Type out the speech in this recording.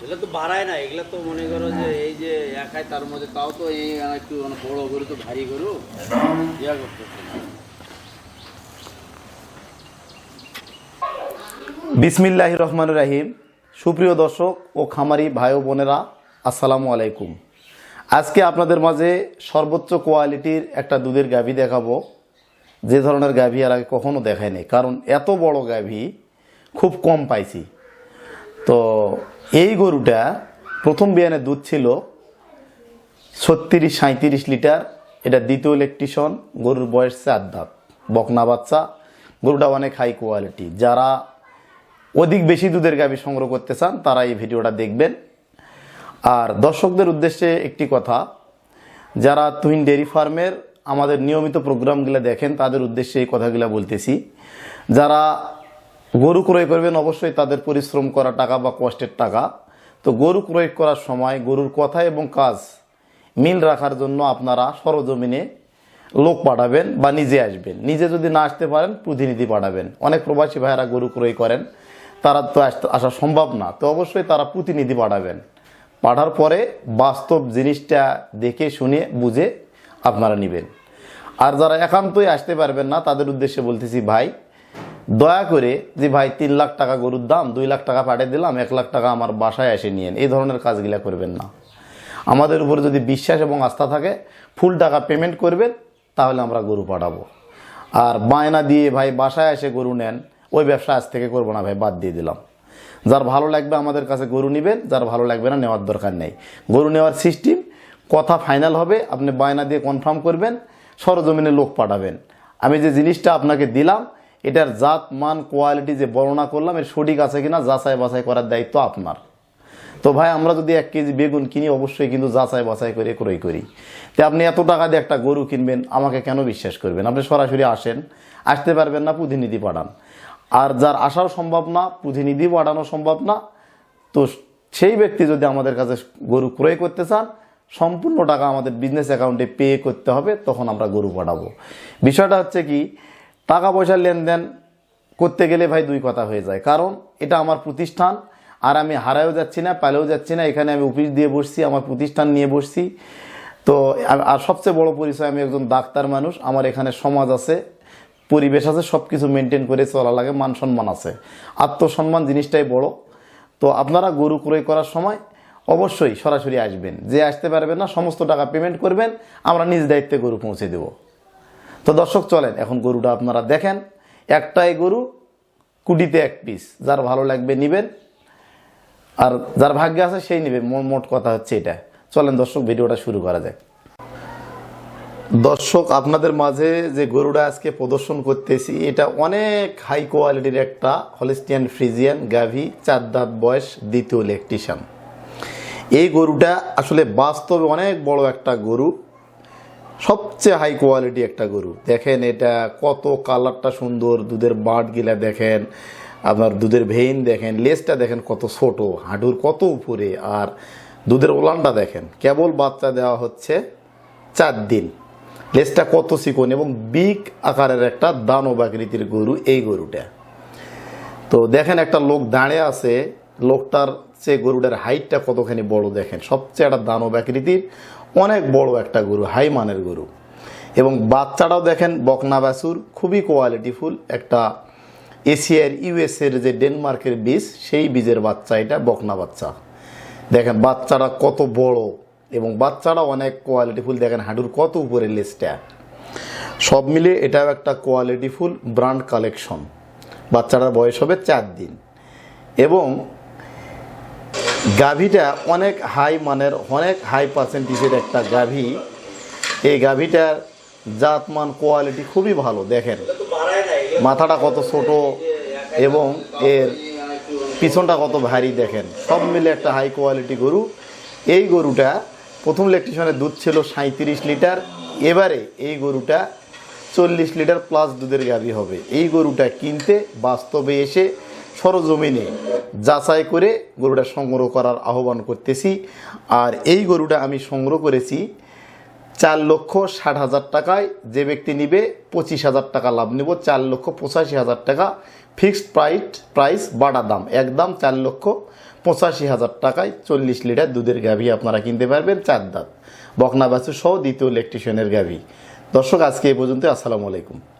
এগুলো তো বাড়ায় না এগুলো তো মনে করো যে এই যে একাই তার মধ্যে তাও তো এই একটু মানে বড় গরু তো ভারী গরু। ইয়া করতেছে না বিসমিল্লাহ রহমান রাহিম। সুপ্রিয় দর্শক ও খামারি ভাই ও বোনেরা আসসালামু আলাইকুম। আজকে আপনাদের মাঝে সর্বোচ্চ কোয়ালিটির একটা দুধের গাভী দেখাবো। যে ধরনের গাভী আর আগে কখনো দেখায়নি কারণ এত বড় গাভী খুব কম পাইছি। তো এই গরুটা প্রথম বিয়ানে দুধ ছিল ছত্রিশ সাঁত্রিশ লিটার। এটা দ্বিতীয় ইলেকট্রিশন গরুর বয়স চার দাঁত, বকনা বাচ্চা। গরুটা অনেক হাই কোয়ালিটি যারা অধিক বেশি দুধের গাভী সংগ্রহ করতে চান, তারা এই ভিডিওটা দেখবেন। আর দর্শকদের উদ্দেশ্যে একটি কথা, যারা তুহিন ডেয়ারি ফার্মের আমাদের নিয়মিত প্রোগ্রামগুলো দেখেন, তাদের উদ্দেশ্যে এই কথাগুলো বলতেছি। যারা গরু ক্রয় করবেন, অবশ্যই তাদের পরিশ্রম করা টাকা বা কষ্টের টাকা। তো গরু ক্রয় করার সময় গরুর কথা এবং কাজ মিল রাখার জন্য আপনারা সরজমিনে লোক পাঠাবেন বা নিজে আসবেন। নিজে যদি না আসতে পারেন, প্রতিনিধি পাঠাবেন। অনেক প্রবাসী ভাইয়েরা গরু ক্রয় করেন, তারা তো আসা সম্ভব না। তো অবশ্যই তারা প্রতিনিধি পাঠাবেন। পাঠার পরে বাস্তব জিনিসটা দেখে, শুনে, বুঝে আপনারা নেবেন। আর যারা একান্তই আসতে পারবেন না, তাদের উদ্দেশ্যে বলতেছি, ভাই, দয়া করে যে ভাই, তিন লাখ টাকা গরুর দাম, দুই লাখ টাকা পাঠিয়ে দিলাম, এক লাখ টাকা আমার বাসায় এসে নিয়েন। এই ধরনের কাজগুলা করবেন না। আমাদের উপর যদি বিশ্বাস এবং আস্থা থাকে, ফুল টাকা পেমেন্ট করবেন, তাহলে আমরা গরু পাঠাবো। আর বায়না দিয়ে, ভাই, বাসায় এসে গরু নেন, ওই ব্যবসা আজ থেকে করব না, ভাই, বাদ দিয়ে দিলাম। যার ভালো লাগবে আমাদের কাছে গরু নেবেন, যার ভালো লাগবে না, নেওয়ার দরকার নেই। গরু নেওয়ার সিস্টেম কথা ফাইনাল হবে, আপনি বায়না দিয়ে কনফার্ম করবেন, সরজমিনে লোক পাঠাবেন। আমি যে জিনিসটা আপনাকে দিলাম, এটার জাত, মান কোয়ালিটি যে বর্ণনা করলাম, এর সঠিক আছে কিনা যাচাই বাছাই করার দায়িত্ব আপনার। তো ভাই, আমরা যদি এক কেজি বেগুন কিনি, অবশ্যই কিন্তু যাচাই বাছাই করে ক্রয় করি। তো আপনি এত টাকা দিয়ে একটা গরু কিনবেন, আমাকে কেন বিশ্বাস করবেন? আপনি সরাসরি আসেন, আসতে পারবেন না, প্রতিনিধি পাঠান। আর যার আসাও সম্ভব না, প্রতিনিধি পাঠানো সম্ভব না, তো সেই ব্যক্তি যদি আমাদের কাছে গরু ক্রয় করতে চান সম্পূর্ণ টাকা আমাদের বিজনেস অ্যাকাউন্টে পে করতে হবে, তখন আমরা গরু পাঠাবো। বিষয়টা হচ্ছে কি টাকা পয়সার লেনদেন করতে গেলে ভাই দুই কথা হয়ে যায়। কারণ এটা আমার প্রতিষ্ঠান, আর আমি হারায়ও যাচ্ছি না, পালেও যাচ্ছি না, এখানে আমি অফিস দিয়ে বসছি, আমার প্রতিষ্ঠান নিয়ে বসছি। তো, আর- সবচেয়ে বড় পরিচয়, আমি একজন ডাক্তার মানুষ, আমার এখানে সমাজ আছে, পরিবেশ আছে সব কিছু মেনটেন করে চলা লাগে মান সম্মান আছে। আত্মসম্মান জিনিসটাই বড়। তো আপনারা গরু ক্রয় করার সময় অবশ্যই সরাসরি আসবেন। যে আসতে পারবেন না, সমস্ত টাকা পেমেন্ট করবেন, আমরা নিজ দায়িত্বে গরু পৌঁছে দেবো। তো দর্শক, চলেন, এখন গরুটা আপনারা দেখেন। একটাই গরু, কুটিতে এক পিস যার ভালো লাগবে নিবেন। আর যার ভাগ্যে আছে, সেই নিবে। মোট কথা হচ্ছে এটা। চলেন দর্শক, ভিডিওটা শুরু করা যাক। দর্শক, আপনাদের মাঝে যে গরুটা আজকে প্রদর্শন করতেছি, এটা অনেক হাই কোয়ালিটির একটা হলিস্টিয়ান ফ্রিজিয়ান গাভি চার দাঁত বয়স, দ্বিতীয় ইলেকট্রিশিয়ান এই গরুটা আসলে বাস্তবে অনেক বড় একটা গরু, সবচেয়ে হাই কোয়ালিটি একটা গরু। দেখেন এটা কত কালারটা সুন্দর, দুধের বাটগুলা দেখেন, আপনার দুধের ভেইন দেখেন লেজটা দেখেন কত ছোট, হাঁটুর কত উপরে, আর দুধের ওলানটা দেখেন, কেবল বাচ্চা দেওয়া হচ্ছে চার দিন। লেজটা কত চিকন এবং বিগ আকারের একটা দানব আকৃতির গরু এই গরুটা। তো দেখেন একটা লোক দাঁড়িয়ে আছে লোকটার সে গরুটার হাইটটা কতখানি বড় দেখেন? সবচেয়ে একটা দানব আকৃতির অনেক বড় একটা গরু হাই মানের গরু। এবং বাচ্চাটাও দেখেন বকনা বাছুর খুবই কোয়ালিটিফুল একটা এশিয়ার, ইউএসের যে ডেনমার্কের বীজ, সেই বীজের বাচ্চা এটা, বকনা বাচ্চা। দেখেন বাচ্চাটা কত বড় এবং বাচ্চাটা অনেক কোয়ালিটিফুল দেখেন হাঁটুর কত উপরে লেজটা। সব মিলে এটাও একটা কোয়ালিটিফুল ব্র্যান্ড কালেকশন বাচ্চাটার বয়স হবে চার দিন। এবং গাভীটা অনেক হাই মানের, অনেক হাই পার্সেন্টেজের একটা গাভী। এই গাভীটার জাতমান কোয়ালিটি খুবই ভালো, দেখেন। মাথাটা কত ছোট এবং এর পিছনটা কত ভারী, দেখেন। সব মিলে একটা হাই কোয়ালিটি গরু। এই গরুটা প্রথম ইলেকট্রিশনে দুধ ছিল সাঁত্রিশ লিটার। এবারে এই গরুটা চল্লিশ লিটার প্লাস দুধের গাভী হবে। এই গরুটা কিনতে বাস্তবে এসে সরজমিনে যাচাই করে গরুটা সংগ্রহ করার আহ্বান করতেছি। আর এই গরুটা আমি সংগ্রহ করেছি চার লক্ষ ষাট হাজার টাকায়। যে ব্যক্তি নিবে পঁচিশ হাজার টাকা লাভ নেব। চার লক্ষ পঁচাশি হাজার টাকা ফিক্সড প্রাইস প্রাইস বাড়া দাম। একদম চার লক্ষ পঁচাশি হাজার টাকায় চল্লিশ লিটার দুধের গাভী আপনারা কিনতে পারবেন চার দাঁত। বকনা বাছু সহ দ্বিতীয় ইলেকট্রিশিয়ানের গাভী। দর্শক, আজকে এই পর্যন্ত আসসালামু আলাইকুম।